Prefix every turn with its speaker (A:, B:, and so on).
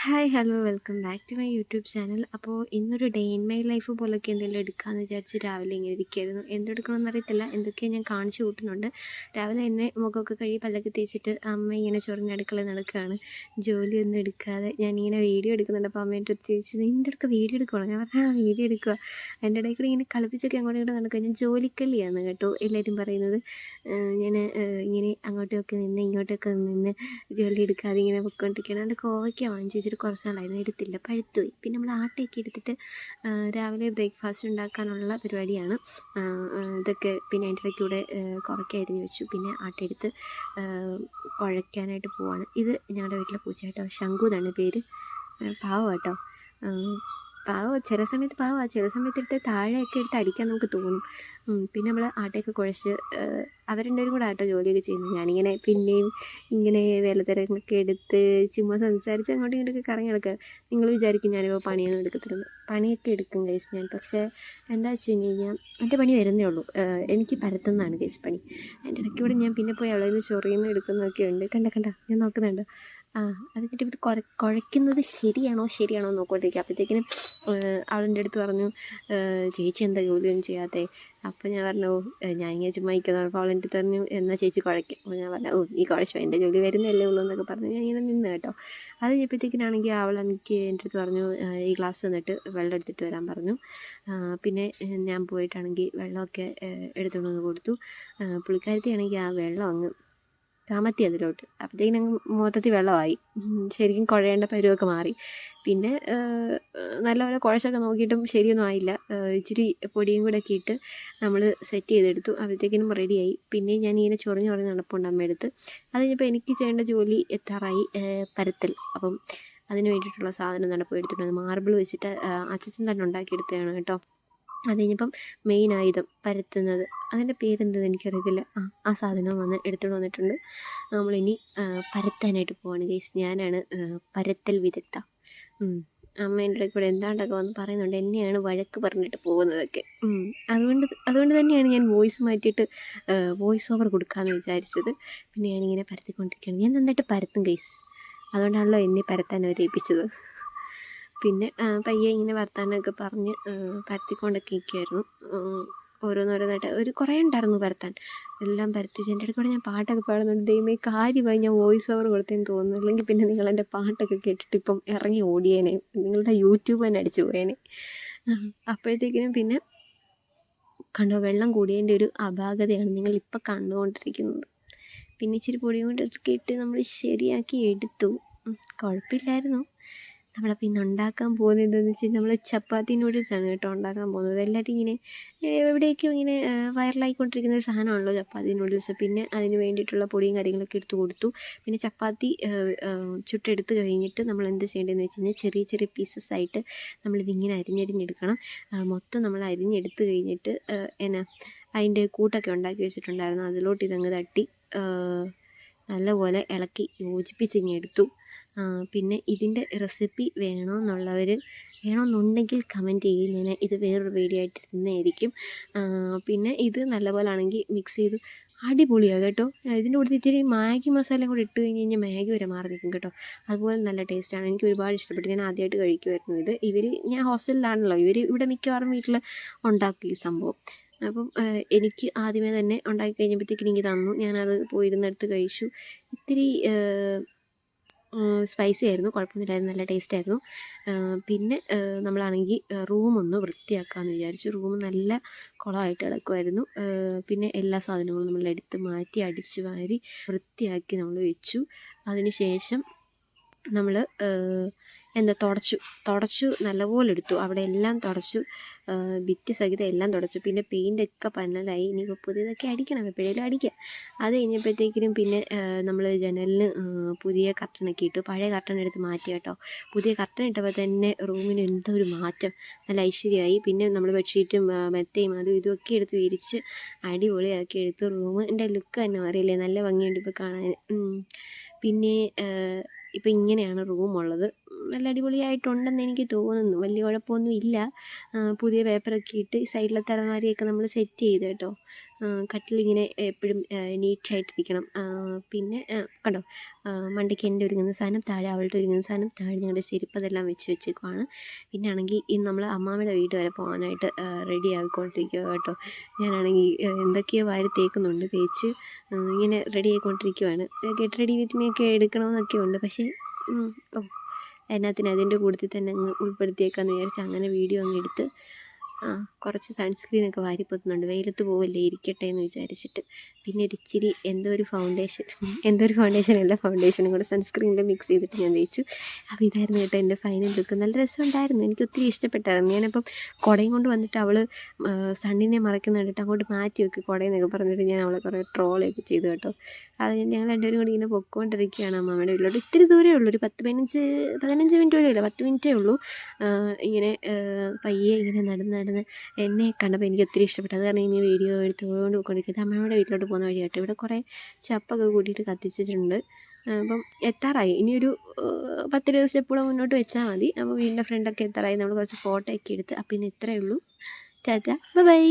A: Hi hello welcome back to my YouTube channel അപ്പോൾ ഇന്നൊരു day in my life പോലൊക്കെ എന്തെങ്കിലും എടുക്കാമെന്ന് വിചാരിച്ച് രാവിലെ ഇങ്ങനെ ഇരിക്കുകയായിരുന്നു എന്തെടുക്കണമെന്ന് അറിയത്തില്ല. എന്തൊക്കെയാണ് ഞാൻ കാണിച്ചു കൂട്ടുന്നുണ്ട്. രാവിലെ എന്നെ മുഖമൊക്കെ കഴുകി പല്ലൊക്കെ തേച്ചിട്ട് അമ്മ ഇങ്ങനെ ചൊറിഞ്ഞടുക്കള നടക്കുകയാണ്. ജോലിയൊന്നും എടുക്കാതെ ഞാനിങ്ങനെ വീഡിയോ എടുക്കുന്നുണ്ട്. അപ്പോൾ അമ്മേന്റെ അടുത്ത് ചോദിച്ചത് എന്തെടുക്കുക വീഡിയോ എടുക്കണം ഞാൻ പറഞ്ഞാൽ വീഡിയോ എടുക്കുക എന്റെ ഇടയിൽ കൂടി ഇങ്ങനെ കളിപ്പിച്ചൊക്കെ അങ്ങോട്ടും ഇങ്ങോട്ടും നടക്കുക ഞാൻ ജോലിക്കള്ളിയാണ് കേട്ടോ എല്ലാവരും പറയുന്നത്. ഞാൻ ഇങ്ങനെ അങ്ങോട്ടൊക്കെ നിന്ന് ഇങ്ങോട്ടൊക്കെ നിന്ന് ജോലി എടുക്കാതെ ഇങ്ങനെ പൊയ്ക്കൊണ്ടിരിക്കുകയാണ് എന്റെ കോവയ്ക്ക വാങ്ങിച്ച് കുറച്ച് നാളായിരുന്നു എടുത്തില്ല പഴുത്തുപോയി. പിന്നെ നമ്മൾ ആട്ടയൊക്കെ എടുത്തിട്ട് രാവിലെ ബ്രേക്ക്ഫാസ്റ്റ് ഉണ്ടാക്കാനുള്ള പരിപാടിയാണ്. ഇതൊക്കെ പിന്നെ അതിന്റെ ഇടയ്ക്കൂടെ കുറയ്ക്ക അരിഞ്ഞ് വെച്ചു. പിന്നെ ആട്ടയെടുത്ത് കുഴയ്ക്കാനായിട്ട് പോവാണ്. ഇത് ഞങ്ങളുടെ വീട്ടിലെ പൂച്ച കേട്ടോ ശംഖു എന്നാണ് പേര്. പാവം കേട്ടോ പാവം ചില സമയത്ത് പാവ ചില സമയത്ത് എടുത്ത് താഴെയൊക്കെ എടുത്ത് അടിക്കാൻ നമുക്ക് തോന്നും. പിന്നെ നമ്മൾ ആട്ടയൊക്കെ കുഴച്ച് അവരെല്ലാവരും കൂടെ ആട്ടോ ജോലിയൊക്കെ ചെയ്യുന്നത്. ഞാനിങ്ങനെ പിന്നെയും ഇങ്ങനെ വേലത്തിരക്കൊക്കെ എടുത്ത് ചുമ്മാ സംസാരിച്ച് അങ്ങോട്ടും ഇങ്ങോട്ടൊക്കെ കറങ്ങി നടക്കുക. നിങ്ങൾ വിചാരിക്കും ഞാനിപ്പോൾ പണിയൊന്നും എടുക്കത്തില്ലെന്ന്. പണിയൊക്കെ എടുക്കും കേസ് ഞാൻ. പക്ഷേ എന്താ വെച്ച് കഴിഞ്ഞ് കഴിഞ്ഞാൽ എന്റെ പണി വരുന്നേ ഉള്ളൂ. എനിക്ക് പരത്തുന്നതാണ് കേസ് പണി. അതിന്റെ ഇടയ്ക്ക് ഇവിടെ ഞാൻ പിന്നെ പോയി അവളെ നിന്ന് ചൊറിയുന്ന എടുക്കുന്നതൊക്കെ ഉണ്ട്. കണ്ട കണ്ട ഞാൻ നോക്കുന്നുണ്ട്. ആ അത് കഴിഞ്ഞിട്ട് ഇത് കുഴ കുഴയ്ക്കുന്നത് ശരിയാണോ ശരിയാണോ നോക്കിക്കൊണ്ടിരിക്കുക അപ്പോഴത്തേക്കിനും അവളെന്റെ അടുത്ത് പറഞ്ഞു ചേച്ചി എന്താ ജോലിയൊന്നും ചെയ്യാത്തേ? അപ്പോൾ ഞാൻ പറഞ്ഞു "ഓ, ഞാൻ ഇങ്ങനെ ചുമ്മാ ഇരിക്കുന്നത് അപ്പോൾ അവളെന്റെ അടുത്ത് പറഞ്ഞു എന്നാൽ ചേച്ചി കുഴയ്ക്കും അപ്പോൾ ഞാൻ പറഞ്ഞു ഓ നീ കുഴച്ചോ എന്റെ ജോലി വരുന്നല്ലേ ഉള്ളൂ എന്നൊക്കെ പറഞ്ഞ് ഞാൻ ഇങ്ങനെ നിന്ന് കേട്ടോ. അത് കഴിഞ്ഞപ്പോഴത്തേക്കിനാണെങ്കിൽ അവൾ എനിക്ക് എന്റെ അടുത്ത് പറഞ്ഞു ഈ ഗ്ലാസ് തന്നിട്ട് വെള്ളം എടുത്തിട്ട് വരാൻ പറഞ്ഞു. പിന്നെ ഞാൻ പോയിട്ടാണെങ്കിൽ വെള്ളമൊക്കെ എടുത്തുകൊണ്ട് കൊടുത്തു. പുള്ളിക്കാരത്തിയാണെങ്കിൽ ആ വെള്ളം അങ്ങ് കമത്തി അതിലോട്ട്. അപ്പോഴത്തേക്കിനും മൊത്തത്തിൽ വെള്ളമായി. ശരിക്കും കുഴയേണ്ട പരുവൊക്കെ മാറി. പിന്നെ നല്ലപോലെ കുഴച്ചൊക്കെ നോക്കിയിട്ടും ശരിയൊന്നും ആയില്ല. ഇച്ചിരി പൊടിയും കൂടെ ഒക്കെ ഇട്ട് നമ്മൾ സെറ്റ് ചെയ്തെടുത്തു. അപ്പോഴത്തേക്കിനും റെഡിയായി പിന്നെ ഞാൻ ഇങ്ങനെ ചൊറിഞ്ഞ് ചൊറിഞ്ഞ് നടപ്പുണ്ട് അമ്മയെടുത്ത്. അത് കഴിഞ്ഞപ്പോൾ എനിക്ക് ചെയ്യേണ്ട ജോലി എത്താറായി. പരത്തൽ. അപ്പം അതിന് വേണ്ടിയിട്ടുള്ള സാധനം നടപ്പ് എടുത്തിട്ടുണ്ട്. മാർബിൾ വെച്ചിട്ട് അച്ഛൻ തന്നെ ഉണ്ടാക്കിയെടുത്തതാണ് കേട്ടോ. അത് കഴിഞ്ഞപ്പം മെയിൻ ആയുധം പരത്തുന്നത്. അതിന്റെ പേരെന്തെന്ന് എനിക്കറിയത്തില്ല. ആ ആ സാധനവും വന്ന് എടുത്തുകൊണ്ട് വന്നിട്ടുണ്ട്. നമ്മളിനി പരത്താനായിട്ട് പോവാണ് ഗൈസ്. ഞാനാണ് പരത്തൽ വിദഗ്ധ. അമ്മേന്റെ കൂടെ എന്താണ്ടൊക്കെ വന്ന് പറയുന്നുണ്ട്. എന്നെയാണ് വഴക്ക് പറഞ്ഞിട്ട് പോകുന്നതൊക്കെ. അതുകൊണ്ട് അതുകൊണ്ട് തന്നെയാണ് ഞാൻ വോയിസ് മാറ്റിയിട്ട് വോയിസ് ഓവർ കൊടുക്കാമെന്ന് വിചാരിച്ചത്. പിന്നെ ഞാനിങ്ങനെ പരത്തിക്കൊണ്ടിരിക്കുകയാണ്. ഞാൻ നന്നായിട്ട് പരത്തും ഗൈസ്. അതുകൊണ്ടാണല്ലോ എന്നെ പരത്താൻ അവർ ഏൽപ്പിച്ചത്. പിന്നെ പയ്യെ ഇങ്ങനെ വർത്താനമൊക്കെ പറഞ്ഞ് പരത്തിക്കൊണ്ടൊക്കെ ഇരിക്കുമായിരുന്നു. ഓരോന്നോരോന്നായിട്ട് ഒരു കുറേ ഉണ്ടായിരുന്നു പരത്താൻ. എല്ലാം പരത്തി എന്റെ അടുത്ത് കൂടെ ഞാൻ പാട്ടൊക്കെ പാടുന്നുണ്ട്. ദൈവമേ കാര്യമായി ഞാൻ വോയിസ് ഓവർ കൊടുത്തേന്ന് തോന്നുന്നു. അല്ലെങ്കിൽ പിന്നെ നിങ്ങൾ എന്റെ പാട്ടൊക്കെ കേട്ടിട്ട് ഇപ്പം ഇറങ്ങി ഓടിയേനെ. നിങ്ങളുടെ യൂട്യൂബ് തന്നെ അടിച്ചു പോയേനെ. അപ്പോഴത്തേക്കിനും പിന്നെ കണ്ടോ വെള്ളം കൂടിയതിന്റെ ഒരു അപാകതയാണ് നിങ്ങൾ ഇപ്പം കണ്ടുകൊണ്ടിരിക്കുന്നത്. പിന്നെ ഇച്ചിരി പൊടി കൊണ്ടൊക്കെ ഇട്ട് നമ്മൾ ശരിയാക്കി എടുത്തു. കുഴപ്പമില്ലായിരുന്നു. നമ്മളപ്പോൾ ഇന്ന് ഉണ്ടാക്കാൻ പോകുന്നത് എന്താണെന്ന് വെച്ചാൽ നമ്മൾ ചപ്പാത്തി നൂഡിൽസ് ആണ് കേട്ടോ ഉണ്ടാക്കാൻ പോകുന്നത്. എല്ലാവരും ഇങ്ങനെ എവിടെയൊക്കെയോ ഇങ്ങനെ വൈറലായിക്കൊണ്ടിരിക്കുന്ന ഒരു സാധനമാണല്ലോ ചപ്പാത്തി നൂഡിൽസ് പിന്നെ അതിന് വേണ്ടിയിട്ടുള്ള പൊടിയും കാര്യങ്ങളൊക്കെ എടുത്ത് കൊടുത്തു. പിന്നെ ചപ്പാത്തി ചുട്ടെടുത്ത് കഴിഞ്ഞിട്ട് നമ്മൾ എന്ത് ചെയ്യേണ്ടതെന്ന് വെച്ച് കഴിഞ്ഞാൽ ചെറിയ ചെറിയ പീസസ് ആയിട്ട് നമ്മളിതിങ്ങനെ അരിഞ്ഞരിഞ്ഞെടുക്കണം. മൊത്തം നമ്മൾ അരിഞ്ഞെടുത്ത് കഴിഞ്ഞിട്ട് എന്നാ അതിന്റെ കൂട്ടൊക്കെ ഉണ്ടാക്കി വെച്ചിട്ടുണ്ടായിരുന്നു. അതിലോട്ട് ഇതങ്ങ് തട്ടി നല്ലപോലെ ഇളക്കി യോജിപ്പിച്ചിങ്ങ് എടുത്തു. ആ, പിന്നെ ഇതിന്റെ റെസിപ്പി വേണമെന്നുള്ളവർ വേണമെന്നുണ്ടെങ്കിൽ കമന്റ് ചെയ്യും ഞാൻ ഇത് വേറൊരു വീഡിയോ ആയിട്ട് ഇടുന്നതായിരിക്കും. പിന്നെ ഇത് നല്ലപോലെ ആണെങ്കിൽ മിക്സ് ചെയ്ത് അടിപൊളിയാണ് കേട്ടോ. ഇതിന്റെ കൂടെ ഇച്ചിരി മാഗി മസാല കൂടെ ഇട്ട് കഴിഞ്ഞ് കഴിഞ്ഞാൽ മാഗി വരെ മാറി നിൽക്കും കേട്ടോ. അതുപോലെ നല്ല ടേസ്റ്റാണ് എനിക്ക് ഒരുപാട് ഇഷ്ടപ്പെട്ടു. ഞാൻ ആദ്യമായിട്ട് കഴിക്കുമായിരുന്നു ഇത്. ഇവർ ഞാൻ ഹോസ്റ്റലിലാണല്ലോ. ഇവർ ഇവിടെ മിക്കവാറും വീട്ടിൽ ഉണ്ടാക്കും ഈ സംഭവം. അപ്പം എനിക്ക് ആദ്യമേ തന്നെ ഉണ്ടാക്കി കഴിഞ്ഞപ്പോഴത്തേക്കും എനിക്ക് തന്നു. ഞാനത് പോയിരുന്നെടുത്ത് കഴിച്ചു. ഇത്തിരി സ്പൈസി ആയിരുന്നു. കുഴപ്പമൊന്നുമില്ലായിരുന്നു. നല്ല ടേസ്റ്റ് ആയിരുന്നു. പിന്നെ നമ്മളാണെങ്കിൽ റൂമൊന്ന് വൃത്തിയാക്കാമെന്ന് വിചാരിച്ചു. റൂം നല്ല കുളമായിട്ട് കിടക്കുമായിരുന്നു പിന്നെ എല്ലാ സാധനങ്ങളും നമ്മൾ എടുത്ത് മാറ്റി അടിച്ച് വാരി വൃത്തിയാക്കി നമ്മൾ വെച്ചു. അതിനുശേഷം നമ്മൾ എന്താ തുടച്ചു തുടച്ചു നല്ലപോലെ എടുത്തു. അവിടെ എല്ലാം തുടച്ചു. ഭിത്തി സഹിതം എല്ലാം തുടച്ചു. പിന്നെ പെയിന്റൊക്കെ പന്നലായി. ഇനിയിപ്പോൾ പുതിയതൊക്കെ അടിക്കണം എപ്പോഴേലും അടിക്കുക അത് കഴിഞ്ഞപ്പോഴത്തേക്കിനും പിന്നെ നമ്മൾ ജനലിന് പുതിയ കർട്ടനൊക്കെ ഇട്ടു. പഴയ കർട്ടൻ എടുത്ത് മാറ്റി കേട്ടോ. പുതിയ കർട്ടൻ ഇട്ടപ്പോൾ തന്നെ റൂമിന് എന്തോ ഒരു മാറ്റം. നല്ല ഐശ്വര്യമായി. പിന്നെ നമ്മൾ ബെഡ്ഷീറ്റും മെത്തയും അതും ഇതുമൊക്കെ എടുത്ത് വിരിച്ച് അടിപൊളിയാക്കി എടുത്തു. റൂമിന്റെ ലുക്ക് തന്നെ മാറിയില്ലേ? നല്ല ഭംഗിയുണ്ട് ഇപ്പോൾ കാണാൻ. പിന്നെ ഇപ്പം ഇങ്ങനെയാണ് റൂമുള്ളത്. നല്ല അടിപൊളിയായിട്ടുണ്ടെന്ന് എനിക്ക് തോന്നുന്നു. വലിയ കുഴപ്പമൊന്നും ഇല്ല പുതിയ പേപ്പറൊക്കെ ഇട്ട് സൈഡിലത്തെ അലമാരിയൊക്കെ നമ്മൾ സെറ്റ് ചെയ്ത് കേട്ടോ. കട്ടിലിങ്ങനെ എപ്പോഴും നീറ്റായിട്ടിരിക്കണം പിന്നെ കണ്ടോ? മണ്ടയ്ക്ക് എന്റെ ഒരുങ്ങുന്ന സാധനം താഴെ അവളുടെ ഒരുങ്ങുന്ന സാധനം താഴെ ഞങ്ങളുടെ ചെരുപ്പ് അതെല്ലാം വെച്ച് വെച്ചേക്കുവാണ്. പിന്നെ ആണെങ്കിൽ ഇന്ന് നമ്മൾ അമ്മാമ്മയുടെ വീട് വരെ പോകാനായിട്ട് റെഡി ആയിക്കൊണ്ടിരിക്കുക കേട്ടോ. ഞാനാണെങ്കിൽ എന്തൊക്കെയോ വാരി തേക്കുന്നുണ്ട്. തേച്ച് ഇങ്ങനെ റെഡി ആയിക്കൊണ്ടിരിക്കുവാണ്. ഗെറ്റ് റെഡി വിത്ത് മീ ഒക്കെ എടുക്കണമെന്നൊക്കെ ഉണ്ട്. പക്ഷേ ഓ എന്നാത്തിന് അതിന്റെ കൂട്ടത്തിൽ തന്നെ അങ്ങ് ഉൾപ്പെടുത്തിയേക്കാമെന്ന് വിചാരിച്ച് അങ്ങനെ വീഡിയോ അങ്ങ് എടുത്ത് ആ കുറച്ച് സൺസ്ക്രീൻ ഒക്കെ വാരി പൊത്തുന്നുണ്ട്. വെയിലത്ത് പോവല്ലേ ഇരിക്കട്ടെ എന്ന് വിചാരിച്ചിട്ട്. പിന്നെ ഒരു ഇച്ചിരി എന്തോ ഒരു ഫൗണ്ടേഷൻ എന്തോ ഒരു ഫൗണ്ടേഷൻ അല്ല ഫൗണ്ടേഷനും കൂടെ സൺസ്ക്രീനിൽ മിക്സ് ചെയ്തിട്ട് ഞാൻ തേച്ചു. അപ്പോൾ ഇതായിരുന്നു കേട്ടോ എന്റെ ഫൈനൽ ലുക്ക് നല്ല രസമുണ്ടായിരുന്നു. എനിക്ക് ഒത്തിരി ഇഷ്ടപ്പെട്ടായിരുന്നു. ഞാനപ്പം കുടയും കൊണ്ട് വന്നിട്ട് അവൾ സണ്ണിനെ മറക്കുന്ന കണ്ടിട്ട് അങ്ങോട്ട് മാറ്റി വെക്ക് കുടയെന്നൊക്കെ പറഞ്ഞിട്ട് ഞാൻ അവളെ കുറേ ട്രോളൊക്കെ ചെയ്തു കേട്ടോ. അത് ഞങ്ങൾ രണ്ടുപേരും കൂടി ഇങ്ങനെ പൊക്കോണ്ടിരിക്കുകയാണ് അമ്മമ്മയുടെ വീട്ടിലോട്ട്. ഇത്തിരി ദൂരമേ ഉള്ളൂ. ഒരു പത്ത് പതിനഞ്ച് പതിനഞ്ച് മിനിറ്റ് പോലും ഇല്ല. പത്ത് മിനിറ്റേ ഉള്ളൂ. ഇങ്ങനെ പയ്യെ ഇങ്ങനെ നടന്ന് നടന്ന് എന്നെ കണ്ടപ്പോൾ എനിക്ക് ഒത്തിരി ഇഷ്ടപ്പെട്ടു. അത് കാരണം ഇനി വീഡിയോ എടുത്തുകൊണ്ട് പോയിക്കൊണ്ടിരിക്കുന്നത് അമ്മയുടെ വീട്ടിലോട്ട് പോകുന്ന വഴി കേട്ടോ ഇവിടെ കുറേ ചപ്പൊക്കെ കൂട്ടിയിട്ട് കത്തിച്ചിട്ടുണ്ട്. അപ്പം എത്താറായി. ഇനിയൊരു പത്ത് പത്തിരുപത് സ്റ്റെപ്പ് കൂടെ മുന്നോട്ട് വെച്ചാൽ മതി. അപ്പോൾ വീടിന്റെ ഫ്രണ്ടൊക്കെ എത്താറായി. നമ്മൾ കുറച്ച് ഫോട്ടോ ഒക്കെ എടുത്ത്. അപ്പം ഇന്ന് ഇത്രയേ ഉള്ളൂ. ടാറ്റ. ബൈ